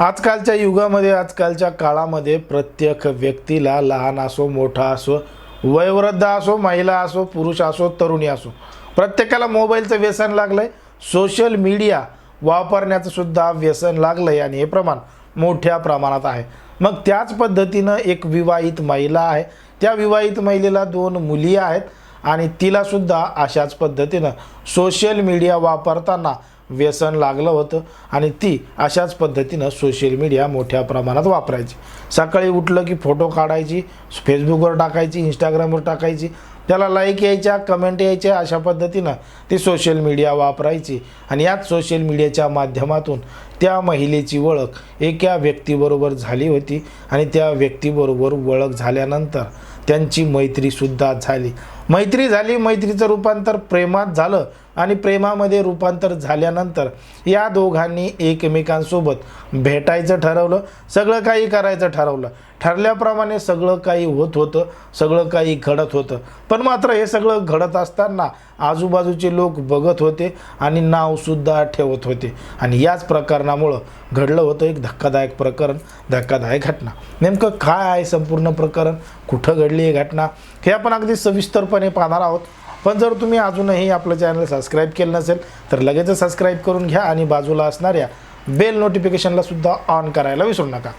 आजकालच्या युगामध्ये आजकालच्या काळामध्ये प्रत्येक व्यक्तीला लहान असो मोठा असो वयोवृद्ध असो महिला असो पुरुष असो तरुणी असो प्रत्येकाला मोबाईलचं व्यसन लागलं आहे सोशल मीडिया वापरण्याचं सुद्धा व्यसन लागलं आहे आणि हे प्रमाण मोठ्या प्रमाणात आहे. मग त्याच पद्धतीनं एक विवाहित महिला आहे. त्या विवाहित महिलेला दोन मुली आहेत आणि तिलासुद्धा अशाच पद्धतीनं सोशल मीडिया वापरताना व्यसन लागलं होतं आणि ती अशाच पद्धतीनं सोशल मीडिया मोठ्या प्रमाणात वापरायची. सकाळी उठलं की फोटो काढायची फेसबुकवर टाकायची इंस्टाग्रामवर टाकायची. त्याला लाईक यायच्या कमेंट यायच्या अशा पद्धतीनं ती सोशल मीडिया वापरायची. आणि याच सोशल मीडियाच्या माध्यमातून त्या महिलेची ओळख एका व्यक्तीबरोबर झाली होती. आणि त्या व्यक्तीबरोबर ओळख झाल्यानंतर त्यांची मैत्रीसुद्धा झाली. मैत्री झाली मैत्रीचं रूपांतर प्रेमात झालं आणि प्रेमामध्ये रूपांतर झाल्यानंतर या दोघांनी एकमेकांसोबत भेटायचं ठरवलं सगळं काही करायचं ठरवलं. ठरल्याप्रमाणे सगळं काही होत होतं सगळं काही घडत होतं. पण मात्र हे सगळं घडत असताना आजूबाजूचे लोक बघत होते आणि नावसुद्धा ठेवत होते. आणि याच प्रकरणामुळं घडलं होतं एक धक्कादायक प्रकरण धक्कादायक घटना. नेमकं काय आहे संपूर्ण प्रकरण? कुठं घडली ही घटना? हे आपण अगदी सविस्तरपणे पाहणार आहोत. पण जर तुम्ही अजूनही आपलं चॅनल सबस्क्राईब केलं नसेल तर लगेचच सबस्क्राईब करून घ्या आणि बाजूला असणाऱ्या बेल नोटिफिकेशनला सुद्धा ऑन करायला विसरू नका.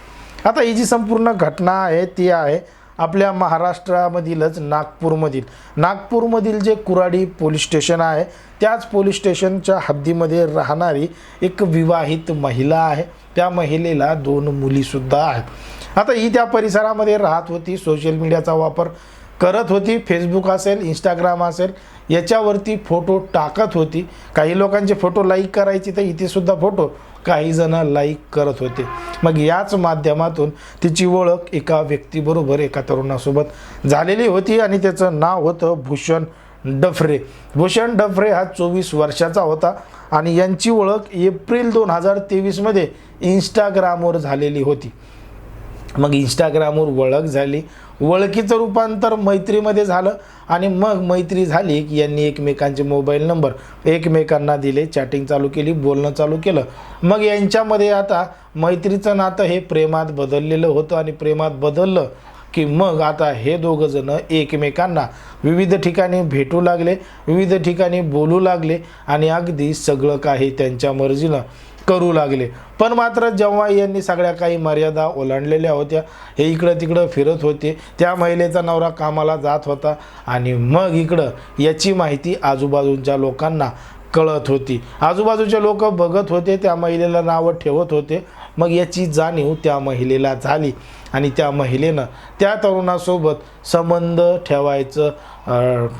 आता ही जी संपूर्ण घटना आहे ती आहे आपल्या महाराष्ट्रामधीलच नागपूरमधील. नागपूरमधील जे कुराडी पोलीस स्टेशन आहे त्याच पोलीस स्टेशनच्या हद्दीमध्ये राहणारी एक विवाहित महिला आहे. त्या महिलेला दोन मुलीसुद्धा आहेत. आता ही त्या परिसरामध्ये राहत होती. सोशल मीडियाचा वापर करत होती फेसबुक असेल इंस्टाग्राम असेल याच्यावरती फोटो टाकत होती. काही लोकांचे फोटो लाईक करायची तर इथेसुद्धा फोटो काही जण लाईक करत होते. मग याच माध्यमातून तिची ओळख एका व्यक्तीबरोबर एका तरुणासोबत झालेली होती आणि त्याचं नाव होतं भूषण डफरे. भूषण डफरे हा चोवीस वर्षाचा होता आणि यांची ओळख एप्रिल दोन हजार तेवीसमध्ये इंस्टाग्रामवर झालेली होती. मग इंस्टाग्रामवर ओळख झाली. ओळखीचं रूपांतर मैत्रीमध्ये झालं आणि मग मैत्री झाली की यांनी एकमेकांचे मोबाईल नंबर एकमेकांना दिले चॅटिंग चालू केली बोलणं चालू केलं. मग यांच्यामध्ये आता मैत्रीचं नातं हे प्रेमात बदललेलं होतं आणि प्रेमात बदललं की मग आता हे दोघं जण एकमेकांना विविध ठिकाणी भेटू लागले विविध ठिकाणी बोलू लागले आणि अगदी सगळं काही त्यांच्या मर्जीनं करू लागले. पण मात्र जेव्हा यांनी सगळ्या काही मर्यादा ओलांडलेल्या होत्या हे इकडं तिकडं फिरत होते त्या महिलेचा नवरा कामाला जात होता आणि मग इकडं याची माहिती आजूबाजूच्या लोकांना कळत होती. आजूबाजूचे लोक बघत होते त्या महिलेला नावं ठेवत होते मग याची जाणीव त्या महिलेला झाली. आणि त्या महिलेनं त्या तरुणासोबत संबंध ठेवायचं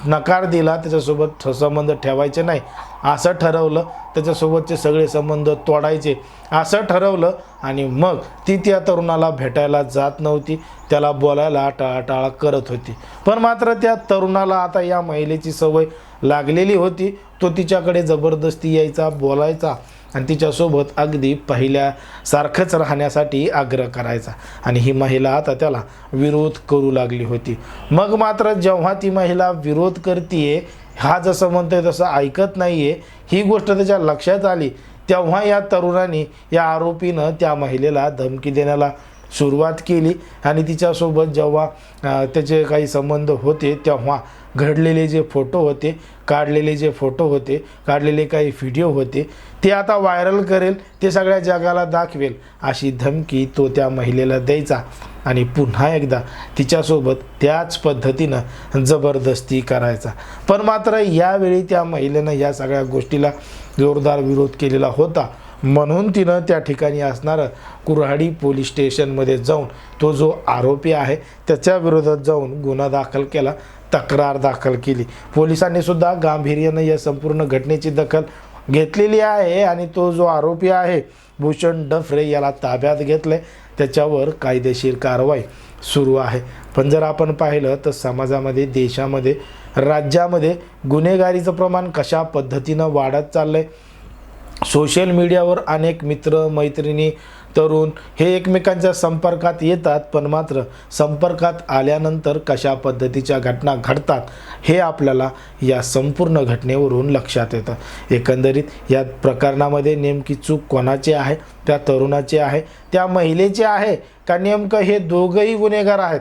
नकार दिला त्याच्यासोबत संबंध ठेवायचे नाही असं ठरवलं त्याच्यासोबतचे सगळे संबंध तोडायचे असं ठरवलं आणि मग ती त्या तरुणाला भेटायला जात नव्हती त्याला बोलायला टाळाटाळ करत होती. पण मात्र त्या तरुणाला आता या महिलेची सवय लागलेली होती तो तिच्याकडे जबरदस्ती यायचा बोलायचा आणि तिच्यासोबत अगदी पहिल्यासारखंच राहण्यासाठी आग्रह करायचा. आणि ही महिला आता त्याला विरोध करू लागली होती. मग मात्र जेव्हा ती महिला विरोध करतीये हा जसं म्हणतोय तसं ऐकत नाहीये ही गोष्ट त्याच्या लक्षात आली तेव्हा या तरुणाने या आरोपीनं त्या महिलेला धमकी देण्याला सुरुवात केली. आणि तिच्यासोबत जेव्हा त्याचे काही संबंध होते तेव्हा घडलेले जे फोटो होते काढलेले जे फोटो होते काढलेले काही व्हिडिओ होते ते आता व्हायरल करेल ते सगळ्या जगाला दाखवेल अशी धमकी तो त्या महिलेला द्यायचा. आणि पुन्हा एकदा तिच्यासोबत त्याच पद्धतीनं जबरदस्ती करायचा. पण मात्र यावेळी त्या महिलेनं या सगळ्या गोष्टीला जोरदार विरोध केलेला होता. म्हणून तिनं त्या ठिकाणी असणारं कुऱ्हाडी पोलीस स्टेशनमध्ये जाऊन तो जो आरोपी आहे त्याच्या विरोधात जाऊन गुन्हा दाखल केला तक्रार दाखल केली. पोलिसांनी सुद्धा गांभीर्यानं या संपूर्ण घटनेची दखल घेतलेली आहे आणि तो जो आरोपी आहे भूषण डफरे याला ताब्यात घेतलं त्याच्यावर कायदेशीर कारवाई सुरू आहे. पण जर आपण पाहिलं तर समाजामध्ये देशामध्ये राज्यामध्ये गुन्हेगारीचं प्रमाण कशा पद्धतीनं वाढत चाललं आहे सोशल मीडियावर अनेक मित्र मैत्रिणी तरुण हे एकमेकांच्या संपर्कात येतात पण मात्र संपर्कात आल्यानंतर कशा पद्धतीच्या घटना घडतात हे आपल्याला या संपूर्ण घटनेवरून लक्षात येतं. एकंदरीत या प्रकरणामध्ये नेमकी चूक कोणाची आहे त्या तरुणाची आहे त्या महिलेची आहे का नेमकं हे दोघंही गुन्हेगार आहेत?